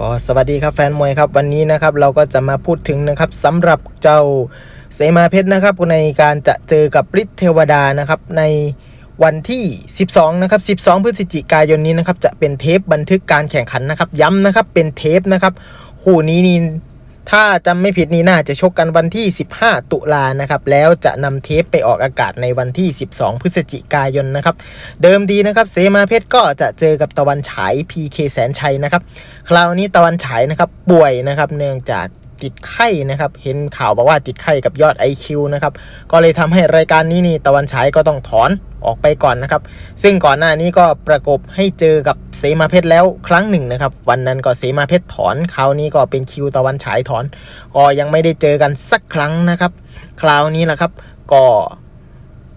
ก็สวัสดีครับแฟนมวยครับวันนี้นะครับเราก็จะมาพูดถึงนะครับสำหรับเจ้าเสมาเพชรนะครับในการจะเจอกับฤทธิ์เทวดานะครับในวันที่ 12 นะครับ 12 พฤศจิกายนนี้นะครับจะเป็นเทปบันทึกการแข่งขันนะครับ ย้ำนะครับเป็นเทปนะครับคู่นี้นี่ ถ้าจำไม่ผิดนี่น่าจะชกกันวันที่ 15 ตุลานะครับ แล้วจะนำเทปไปออกอากาศในวันที่ 12 พฤศจิกายนนะครับ เดิมดีนะครับ เสมาเพชรก็จะเจอกับตะวันฉาย PK แสนชัยนะครับ คราวนี้ตะวันฉายนะครับป่วยนะครับ เนื่องจาก ติดไข้นะครับ เห็นข่าวบอกว่าติดไข้กับยอด IQ นะครับ ก็เลยทำให้รายการนี้นี่ตะวันฉายก็ต้องถอนออกไปก่อนนะครับ ซึ่งก่อนหน้านี้ก็ประกบให้เจอกับเสมาเพชรแล้วครั้งหนึ่งนะครับ วันนั้นก็เสมาเพชรถอน คราวนี้ก็เป็นคิวตะวันฉายถอน ก็ยังไม่ได้เจอกันสักครั้งนะครับ คราวนี้แหละครับ ก็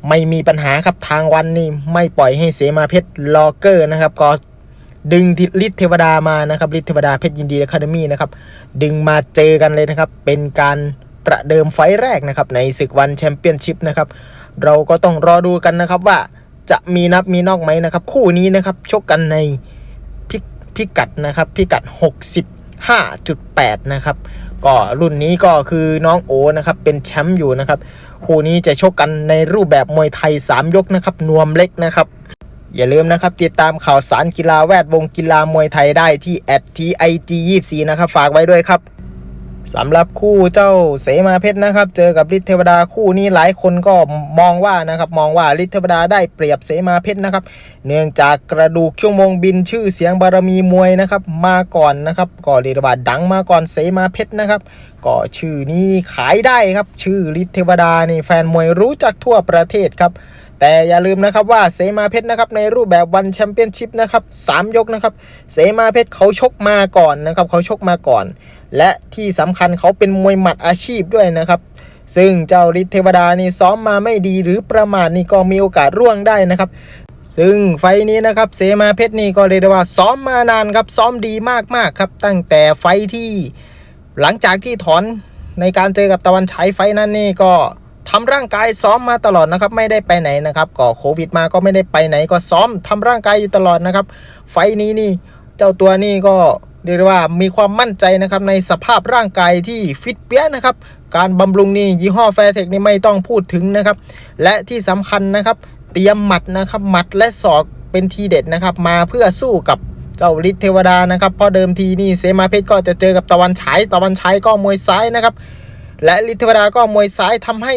ไม่มีปัญหาครับทางวันนี่ไม่ปล่อยให้เสมาเพชรลอเกอร์นะครับ ก็ ดึงฤทธิ์เทวดามานะครับฤทธิ์เทวดาเพชรยินดีอะคาเดมี่นะครับดึงมาเจอกันเลยนะครับ เป็นการประเดิมไฟแรกนะครับในศึกวันแชมเปี้ยนชิพนะครับเราก็ต้องรอดูกันนะครับว่าจะมีนับมีนอกไหมนะครับ คู่นี้นะครับชกกันในพิกพิกัดนะครับพิกัด 65.8 นะครับก็รุ่นนี้ก็คือน้องโอนะครับเป็นแชมป์อยู่นะครับ คู่นี้จะชกกันในรูปแบบมวยไทย 3 ยกนะครับนวมเล็กนะครับ อย่าลืมนะครับ ติดตามข่าวสารกีฬาแวดวงกีฬามวยไทยได้ที่ @tig24 นะครับ ฝากไว้ด้วยครับสำหรับคู่เจ้าเสมาเพชรนะครับ เจอกับฤทธิ์เทวดาคู่นี้หลายคนก็มองว่านะครับมองว่าฤทธิ์เทวดาได้เปรียบเสมาเพชรนะครับ เนื่องจากกระดูกชั่วโมงบินชื่อเสียงบารมีมวยนะครับ มาก่อนนะครับก็เรียกได้ว่าดังมาก่อนเสมาเพชรนะครับก็ชื่อนี้ขายได้ครับ ชื่อฤทธิ์เทวดานี่แฟนมวยรู้จักทั่วประเทศครับ แต่อย่าลืมนะครับว่าเสมาเพชรนะครับในรูปแบบวันแชมเปี้ยนชิพนะครับสามยกนะครับเสมาเพชรเขาชกมาก่อนนะครับเขาชกมาก่อน และที่สำคัญเขาเป็นมวยหมัดอาชีพด้วยนะครับซึ่งเจ้าฤทธิ์เทวดานี่ซ้อมมาไม่ดีหรือประมาทนี่ก็มีโอกาสร่วงได้นะครับซึ่งไฟนี้นะครับเสมาเพชรนี่ก็เรียกได้ว่าซ้อมมานานครับซ้อมดีมากๆครับ ตั้งแต่ไฟที่หลังจากที่ถอนในการเจอกับตะวันฉายไฟนั้นนี่ก็ ทำร่างกายซ้อมมาตลอดนะครับ ไม่ได้ไปไหนนะครับก็โควิดมาก็ไม่ได้ไปไหนก็ซ้อมทำร่างกายอยู่ตลอดนะครับ ไฟนี้นี่เจ้าตัวนี่ก็เรียกว่ามีความมั่นใจนะครับในสภาพร่างกายที่ฟิตเปี้ยนะครับ การบำรุงนี่ยี่ห้อแฟร์เทคนี่ไม่ต้องพูดถึงนะครับ และที่สำคัญนะครับ เตรียมหมัดนะครับหมัดและศอกเป็นทีเด็ดนะครับ มาเพื่อสู้กับเจ้าฤทธิ์เทวดานะครับเพราะเดิมทีนี่เซมาเพชรก็จะเจอกับตะวันฉายตะวันฉายก็มวยซ้ายนะครับ และฤทธิ์เทวดาก็มวยซ้ายทำให้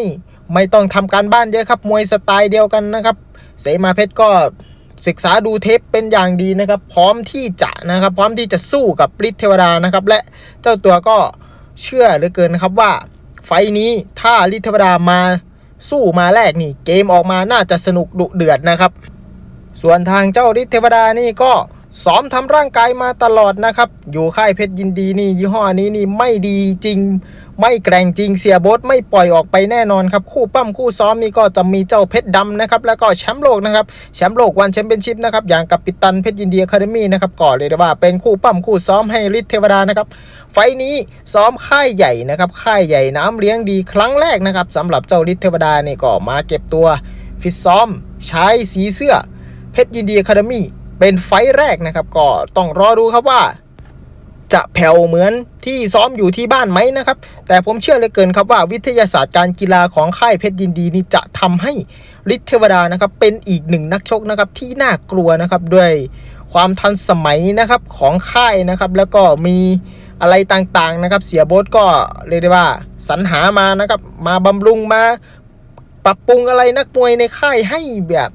ไม่ต้องทำการบ้านเยอะครับ มวยสไตล์เดียวกันนะครับ เสมาเพชรก็ศึกษาดูเทปเป็นอย่างดีนะครับ พร้อมที่จะนะครับ พร้อมที่จะสู้กับฤทธิ์เทวดานะครับ และเจ้าตัวก็เชื่อเหลือเกินนะครับว่า ไฟนี้ถ้าฤทธิ์เทวดามาสู้มาแรกนี่ เกมออกมาน่าจะสนุกดุเดือดนะครับ ส่วนทางเจ้าฤทธิ์เทวดานี่ก็ ซ้อมทำร่างกายมาตลอดนะครับ อยู่ค่ายเพชรยินดีนี่ยี่ห้อนี้นี่ไม่ดีจริง ไม่แกร่งจริงเสียโบทไม่ปล่อยออกไปแน่นอนครับ คู่ปั้มคู่ซ้อมนี่ก็จะมีเจ้าเพชรดำนะครับ แล้วก็แชมป์โลกนะครับ แชมป์โลกวันแชมเปี้ยนชิพนะครับ อย่างกับปิตันเพชรยินดีอะคาเดมี่นะครับก็เลยว่าเป็นคู่ปั้มคู่ซ้อมให้ฤทธิ์เทวดานะครับ ไฟล์นี้ซ้อมค่ายใหญ่นะครับ ค่ายใหญ่น้ำเลี้ยงดีครั้งแรกนะครับสำหรับเจ้าฤทธิ์เทวดานี่ก็มาเก็บตัวฟิตซ้อมใช้สีเสื้อเพชรยินดีอะคาเดมี่ เป็นไฟแรกนะครับ ก็ต้องรอดูครับว่า จะแผ่วเหมือนที่ซ้อมอยู่ที่บ้านไหมนะครับ แต่ผมเชื่อเหลือเกินครับว่าวิทยาศาสตร์การกีฬาของค่ายเพชรยินดีนี่จะทำให้ฤทธิ์เทวดานะครับเป็นอีกหนึ่งนักชกนะครับที่น่ากลัวนะครับด้วยความทันสมัยนะครับของค่ายนะครับ แล้วก็มีอะไรต่างๆนะครับ เสียโบทก็เรียกได้ว่าสรรหามานะครับ มาบำรุงมาปรับปรุงอะไรนักมวยในค่ายให้แบบ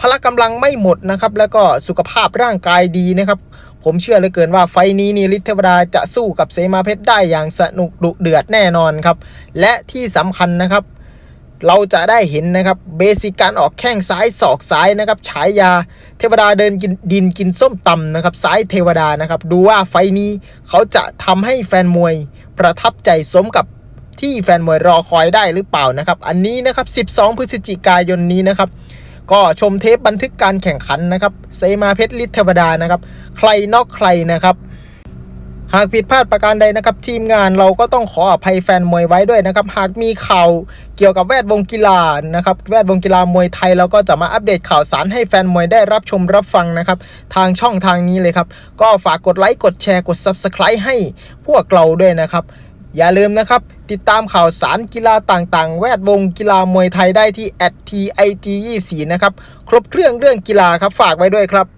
พละกำลังไม่หมดนะครับ แล้วก็สุขภาพร่างกายดีนะครับ ผมเชื่อเหลือเกินว่าไฟนี้นี่ฤทธิ์เทวดาจะสู้กับเสมาเพชรได้อย่างสนุกดุเดือดแน่นอนครับ และที่สำคัญนะครับ เราจะได้เห็นนะครับเบสิกการออกแข้งซ้ายศอกซ้ายนะครับฉายาเทวดาเดินกินดินกินส้มตำนะครับซ้ายเทวดานะครับ ดูว่าไฟนี้เขาจะทำให้แฟนมวยประทับใจสมกับที่แฟนมวยรอคอยได้หรือเปล่านะครับ อันนี้นะครับ 12 พฤศจิกายนนี้นะครับ ก็ชมเทปบันทึกการแข่งขันนะครับเซมาเพชรฤทธิ์เทวดานะครับ ใครนอกใครนะครับ หากผิดพลาดประการใดนะครับ ทีมงานเราก็ต้องขออภัยแฟนมวยไว้ด้วยนะครับ หากมีข่าวเกี่ยวกับแวดวงกีฬานะครับ แวดวงกีฬามวยไทยเราก็จะมาอัปเดตข่าวสารให้แฟนมวยได้รับชมรับฟังนะครับ ทางช่องทางนี้เลยครับ ก็ฝากกดไลค์กดแชร์กด Subscribe ให้พวกเราด้วยนะครับ อย่าลืมนะครับ ติดตามข่าวสารกีฬาต่างๆ แวดวงกีฬามวยไทยได้ที่ @TIG24 นะครับ ครบเครื่องเรื่องกีฬาครับฝากไว้ด้วยครับ